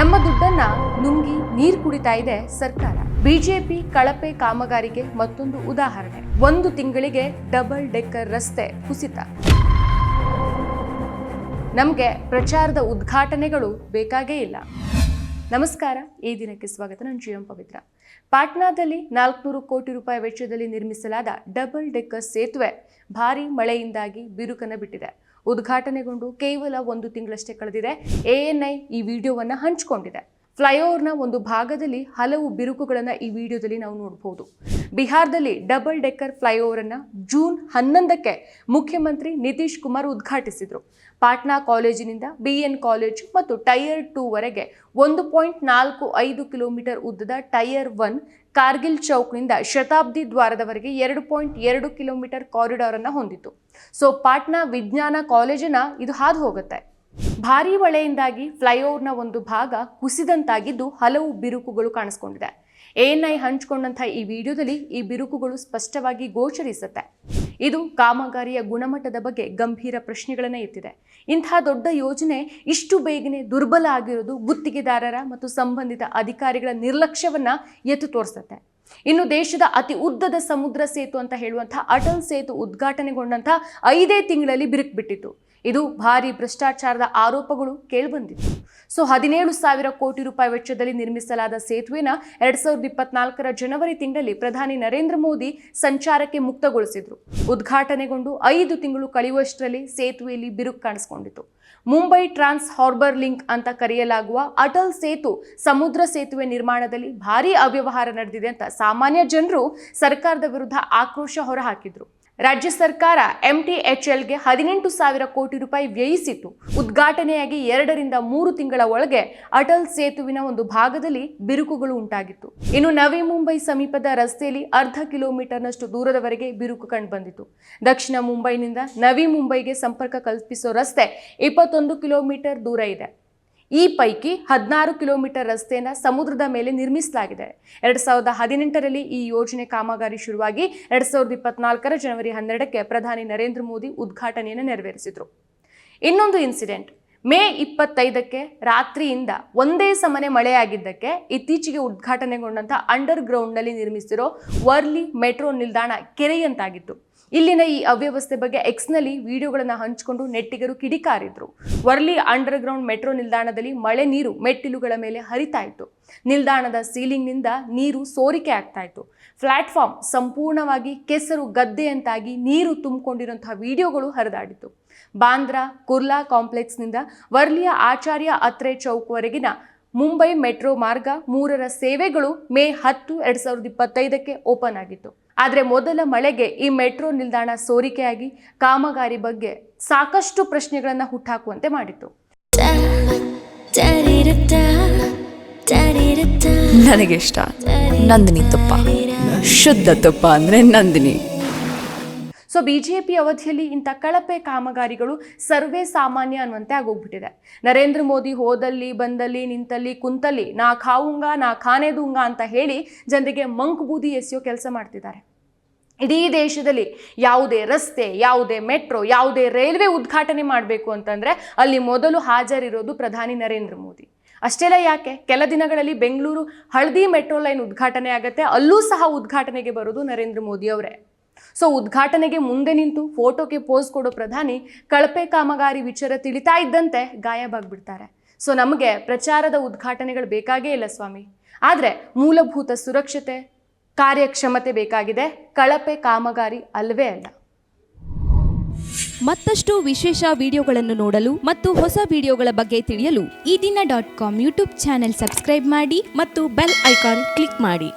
ನಮ್ಮ ದುಡ್ಡನ್ನ ನುಂಗಿ ನೀರು ಕುಡಿತಾ ಇದೆ ಸರ್ಕಾರ. ಬಿಜೆಪಿ ಕಳಪೆ ಕಾಮಗಾರಿಗೆ ಮತ್ತೊಂದು ಉದಾಹರಣೆ. ಒಂದು ತಿಂಗಳಿಗೆ ಡಬಲ್ ಡೆಕ್ಕರ್ ರಸ್ತೆ ಕುಸಿತ. ನಮಗೆ ಪ್ರಚಾರದ ಉದ್ಘಾಟನೆಗಳು ಬೇಕಾಗೇ ಇಲ್ಲ. ನಮಸ್ಕಾರ. ಈ ದಿನಕ್ಕೆ ಸ್ವಾಗತ. ನಾನು ಜಿಎಂ ಪವಿತ್ರ. ಪಾಟ್ನಾದಲ್ಲಿ ನಾಲ್ಕುನೂರು ಕೋಟಿ ರೂಪಾಯಿ ವೆಚ್ಚದಲ್ಲಿ ನಿರ್ಮಿಸಲಾದ ಡಬಲ್ ಡೆಕ್ಕರ್ ಸೇತುವೆ ಭಾರೀ ಮಳೆಯಿಂದಾಗಿ ಬಿರುಕನ್ನು ಬಿಟ್ಟಿದೆ. ಉದ್ಘಾಟನೆಗೊಂಡು ಕೇವಲ ಒಂದು ತಿಂಗಳಷ್ಟೇ ಕಳೆದಿದೆ. ಎಎನ್ಐ ಈ ವಿಡಿಯೋವನ್ನು ಹಂಚಿಕೊಂಡಿದೆ. ಫ್ಲೈಓವರ್ನ ಒಂದು ಭಾಗದಲ್ಲಿ ಹಲವು ಬಿರುಕುಗಳನ್ನು ಈ ವಿಡಿಯೋದಲ್ಲಿ ನಾವು ನೋಡಬಹುದು ಬಿಹಾರದಲ್ಲಿ ಡಬಲ್ ಡೆಕ್ಕರ್ ಫ್ಲೈಓವರ್ ಅನ್ನ ಜೂನ್ ಹನ್ನೊಂದಕ್ಕೆ ಮುಖ್ಯಮಂತ್ರಿ ನಿತೀಶ್ ಕುಮಾರ್ ಉದ್ಘಾಟಿಸಿದರು. ಪಾಟ್ನಾ ಕಾಲೇಜಿನಿಂದ ಬಿಎನ್ ಕಾಲೇಜು ಮತ್ತು ಟೈಯರ್ ಟೂ ವರೆಗೆ ಒಂದು ಪಾಯಿಂಟ್ ನಾಲ್ಕು ಐದು ಕಿಲೋಮೀಟರ್ ಉದ್ದದ ಟೈಯರ್ ಒನ್ ಕಾರ್ಗಿಲ್ ಚೌಕ್ನಿಂದ ಶತಾಬ್ದಿ ದ್ವಾರದವರೆಗೆ ಎರಡು ಪಾಯಿಂಟ್ ಎರಡು ಕಿಲೋಮೀಟರ್ ಕಾರಿಡಾರ್ ಅನ್ನ ಹೊಂದಿತ್ತು. ಸೊ, ಪಾಟ್ನಾ ವಿಜ್ಞಾನ ಕಾಲೇಜಿನ ಇದು ಹಾದು ಹೋಗುತ್ತೆ. ಭಾರೀ ಮಳೆಯಿಂದಾಗಿ ಫ್ಲೈಓವರ್ನ ಒಂದು ಭಾಗ ಕುಸಿದಂತಾಗಿದ್ದು ಹಲವು ಬಿರುಕುಗಳು ಕಾಣಿಸ್ಕೊಂಡಿದೆ. ಎಎನ್ಐ ಹಂಚಿಕೊಂಡಂತಹ ಈ ವಿಡಿಯೋದಲ್ಲಿ ಈ ಬಿರುಕುಗಳು ಸ್ಪಷ್ಟವಾಗಿ ಗೋಚರಿಸುತ್ತೆ. ಇದು ಕಾಮಗಾರಿಯ ಗುಣಮಟ್ಟದ ಬಗ್ಗೆ ಗಂಭೀರ ಪ್ರಶ್ನೆಗಳನ್ನು ಎತ್ತಿದೆ. ಇಂತಹ ದೊಡ್ಡ ಯೋಜನೆ ಇಷ್ಟು ಬೇಗನೆ ದುರ್ಬಲ ಆಗಿರೋದು ಗುತ್ತಿಗೆದಾರರ ಮತ್ತು ಸಂಬಂಧಿತ ಅಧಿಕಾರಿಗಳ ನಿರ್ಲಕ್ಷ್ಯವನ್ನ ಎತ್ತು ತೋರಿಸುತ್ತೆ. ಇನ್ನು ದೇಶದ ಅತಿ ಉದ್ದದ ಸಮುದ್ರ ಸೇತು ಅಂತ ಹೇಳುವಂತಹ ಅಟಲ್ ಸೇತು ಉದ್ಘಾಟನೆಗೊಂಡಂತಹ ಐದೇ ತಿಂಗಳಲ್ಲಿ ಬಿರುಕು ಬಿಟ್ಟಿತ್ತು. ಇದು ಭಾರಿ ಭ್ರಷ್ಟಾಚಾರದ ಆರೋಪಗಳು ಕೇಳಿಬಂದಿತ್ತು ಸೊ ಹದಿನೇಳು ಸಾವಿರ ಕೋಟಿ ರೂಪಾಯಿ ವೆಚ್ಚದಲ್ಲಿ ನಿರ್ಮಿಸಲಾದ ಸೇತುವೆನ ಎರಡ್ ಸಾವಿರದ ಇಪ್ಪತ್ನಾಲ್ಕರ ಜನವರಿ ತಿಂಗಳಲ್ಲಿ ಪ್ರಧಾನಿ ನರೇಂದ್ರ ಮೋದಿ ಸಂಚಾರಕ್ಕೆ ಮುಕ್ತಗೊಳಿಸಿದ್ರು. ಉದ್ಘಾಟನೆಗೊಂಡು ಐದು ತಿಂಗಳು ಕಳೆಯುವಷ್ಟರಲ್ಲಿ ಸೇತುವೆಯಲ್ಲಿ ಬಿರುಕು ಕಾಣಿಸಿಕೊಂಡಿತು ಮುಂಬೈ ಟ್ರಾನ್ಸ್ ಹಾರ್ಬರ್ ಲಿಂಕ್ ಅಂತ ಕರೆಯಲಾಗುವ ಅಟಲ್ ಸೇತು ಸಮುದ್ರ ಸೇತುವೆ ನಿರ್ಮಾಣದಲ್ಲಿ ಭಾರೀ ಅವ್ಯವಹಾರ ನಡೆದಿದೆ ಅಂತ ಸಾಮಾನ್ಯ ಜನರು ಸರ್ಕಾರದ ವಿರುದ್ಧ ಆಕ್ರೋಶ ಹೊರಹಾಕಿದ್ರು. ರಾಜ್ಯ ಸರ್ಕಾರ ಎಂಟಿಎಚ್ಎಲ್ಗೆ ಹದಿನೆಂಟು ಸಾವಿರ ಕೋಟಿ ರೂಪಾಯಿ ವ್ಯಯಿಸಿತ್ತು. ಉದ್ಘಾಟನೆಯಾಗಿ ಎರಡರಿಂದ ಮೂರು ತಿಂಗಳ ಒಳಗೆ ಅಟಲ್ ಸೇತುವಿನ ಒಂದು ಭಾಗದಲ್ಲಿ ಬಿರುಕುಗಳು ಉಂಟಾಗಿತ್ತು. ಇನ್ನು ನವಿ ಮುಂಬೈ ಸಮೀಪದ ರಸ್ತೆಯಲ್ಲಿ ಅರ್ಧ ಕಿಲೋಮೀಟರ್ನಷ್ಟು ದೂರದವರೆಗೆ ಬಿರುಕು ಕಂಡುಬಂದಿತು ದಕ್ಷಿಣ ಮುಂಬೈನಿಂದ ನವಿ ಮುಂಬೈಗೆ ಸಂಪರ್ಕ ಕಲ್ಪಿಸೋ ರಸ್ತೆ ಇಪ್ಪತ್ತೊಂದು ಕಿಲೋಮೀಟರ್ ದೂರ ಇದೆ. ಈ ಪೈಕಿ ಹದಿನಾರು ಕಿಲೋಮೀಟರ್ ರಸ್ತೆಯನ್ನ ಸಮುದ್ರದ ಮೇಲೆ ನಿರ್ಮಿಸಲಾಗಿದೆ. ಎರಡ್ ಸಾವಿರದ ಹದಿನೆಂಟರಲ್ಲಿ ಈ ಯೋಜನೆ ಕಾಮಗಾರಿ ಶುರುವಾಗಿ ಎರಡ್ ಸಾವಿರದ ಇಪ್ಪತ್ನಾಲ್ಕರ ಜನವರಿ ಹನ್ನೆರಡಕ್ಕೆ ಪ್ರಧಾನಿ ನರೇಂದ್ರ ಮೋದಿ ಉದ್ಘಾಟನೆಯನ್ನು ನೆರವೇರಿಸಿದರು. ಇನ್ನೊಂದು ಇನ್ಸಿಡೆಂಟ್. ಮೇ ಇಪ್ಪತ್ತೈದಕ್ಕೆ ರಾತ್ರಿಯಿಂದ ಒಂದೇ ಸಮನೆ ಮಳೆಯಾಗಿದ್ದಕ್ಕೆ ಇತ್ತೀಚೆಗೆ ಉದ್ಘಾಟನೆಗೊಂಡಂಥ ಅಂಡರ್ ಗ್ರೌಂಡ್ನಲ್ಲಿ ನಿರ್ಮಿಸಿರೋ ವರ್ಲಿ ಮೆಟ್ರೋ ನಿಲ್ದಾಣ ಕೆರೆಯಂತಾಗಿತ್ತು. ಇಲ್ಲಿನ ಈ ಅವ್ಯವಸ್ಥೆ ಬಗ್ಗೆ ಎಕ್ಸ್ನಲ್ಲಿ ವಿಡಿಯೋಗಳನ್ನು ಹಂಚಿಕೊಂಡು ನೆಟ್ಟಿಗರು ಕಿಡಿಕಾರಿದ್ರು. ವರ್ಲಿ ಅಂಡರ್ ಗ್ರೌಂಡ್ ಮೆಟ್ರೋ ನಿಲ್ದಾಣದಲ್ಲಿ ಮಳೆ ನೀರು ಮೆಟ್ಟಿಲುಗಳ ಮೇಲೆ ಹರಿತಾ ಇತ್ತು. ನಿಲ್ದಾಣದ ಸೀಲಿಂಗ್ನಿಂದ ನೀರು ಸೋರಿಕೆ ಆಗ್ತಾ ಇತ್ತು. ಪ್ಲಾಟ್ಫಾರ್ಮ್ ಸಂಪೂರ್ಣವಾಗಿ ಕೆಸರು ಗದ್ದೆಯಂತಾಗಿ ನೀರು ತುಂಬಿಕೊಂಡಿರುವಂತಹ ವಿಡಿಯೋಗಳು ಹರಿದಾಡಿತು ಬಾಂದ್ರಾ ಕುರ್ಲಾ ಕಾಂಪ್ಲೆಕ್ಸ್ನಿಂದ ವರ್ಲಿಯ ಆಚಾರ್ಯ ಅತ್ರೆ ಚೌಕ್ವರೆಗಿನ ಮುಂಬೈ ಮೆಟ್ರೋ ಮಾರ್ಗ ಮೂರರ ಸೇವೆಗಳು ಮೇ ಹತ್ತು, ಎರಡು ಸಾವಿರದ ಇಪ್ಪತ್ತೈದಕ್ಕೆ ಓಪನ್ ಆಗಿತ್ತು. ಆದರೆ ಮೊದಲ ಮಳೆಗೆ ಈ ಮೆಟ್ರೋ ನಿಲ್ದಾಣ ಸೋರಿಕೆಯಾಗಿ ಕಾಮಗಾರಿ ಬಗ್ಗೆ ಸಾಕಷ್ಟು ಪ್ರಶ್ನೆಗಳನ್ನು ಹುಟ್ಟಾಕುವಂತೆ ಮಾಡಿತು ನನಗೆ ಇಷ್ಟ. ನಂದಿನಿ ತುಪ್ಪ. ಶುದ್ಧ ತುಪ್ಪ ಅಂದ್ರೆ Nandini. So B J P ಅವಧಿಯಲ್ಲಿ ಇಂಥ ಕಳಪೆ ಕಾಮಗಾರಿಗಳು ಸರ್ವೇ ಸಾಮಾನ್ಯ ಅನ್ನುವಂತೆ ಆಗೋಗ್ಬಿಟ್ಟಿದೆ. ನರೇಂದ್ರ ಮೋದಿ ಹೋದಲ್ಲಿ, ಬಂದಲ್ಲಿ, ನಿಂತಲ್ಲಿ, ಕುಂತಲ್ಲಿ, ನಾ ಖಾವುಂಗ, ನಾ ಖಾನೇದುಂಗ ಅಂತ ಹೇಳಿ ಜನರಿಗೆ ಮಂಕ್ ಬೂದಿ ಎಸೆಯೋ ಕೆಲಸ ಮಾಡ್ತಿದ್ದಾರೆ. ಇಡೀ ದೇಶದಲ್ಲಿ ಯಾವುದೇ ರಸ್ತೆ, ಯಾವುದೇ ಮೆಟ್ರೋ, ಯಾವುದೇ ರೈಲ್ವೆ ಉದ್ಘಾಟನೆ ಮಾಡಬೇಕು ಅಂತಂದರೆ ಅಲ್ಲಿ ಮೊದಲು ಹಾಜರಿರೋದು ಪ್ರಧಾನಿ ನರೇಂದ್ರ ಮೋದಿ. ಅಷ್ಟೆಲ್ಲ ಯಾಕೆ? ಕೆಲ ದಿನಗಳಲ್ಲಿ ಬೆಂಗಳೂರು ಹಳದಿ ಮೆಟ್ರೋ ಲೈನ್ ಉದ್ಘಾಟನೆ ಆಗುತ್ತೆ, ಅಲ್ಲೂ ಸಹ ಉದ್ಘಾಟನೆಗೆ ಬರೋದು ನರೇಂದ್ರ ಮೋದಿ ಅವರೇ. ಸೊ ಉದ್ಘಾಟನೆಗೆ ಮುಂದೆ ನಿಂತು ಫೋಟೋಗೆ ಪೋಸ್ ಕೊಡೋ ಪ್ರಧಾನಿ ಕಳಪೆ ಕಾಮಗಾರಿ ವಿಚಾರ ತಿಳಿತಾ ಇದ್ದಂತೆ ಗಾಯಬಾಗ್ಬಿಡ್ತಾರೆ ಸೊ ನಮಗೆ ಪ್ರಚಾರದ ಉದ್ಘಾಟನೆಗಳು ಬೇಕಾಗೇ ಇಲ್ಲ ಸ್ವಾಮಿ. ಆದರೆ ಮೂಲಭೂತ ಸುರಕ್ಷತೆ, ಕಾರ್ಯಕ್ಷಮತೆ ಬೇಕಾಗಿದೆ, ಕಳಪೆ ಕಾಮಗಾರಿ ಅಲ್ವೇ ಅಲ್ಲ. ಮತ್ತಷ್ಟು ವಿಶೇಷ ವಿಡಿಯೋಗಳನ್ನು ನೋಡಲು ಮತ್ತು ಹೊಸ ವಿಡಿಯೋಗಳ ಬಗ್ಗೆ ತಿಳಿಯಲು Eedina dot com YouTube channel subscribe ಮಾಡಿ ಮತ್ತು ಬೆಲ್ ಐಕಾನ್ ಕ್ಲಿಕ್ ಮಾಡಿ.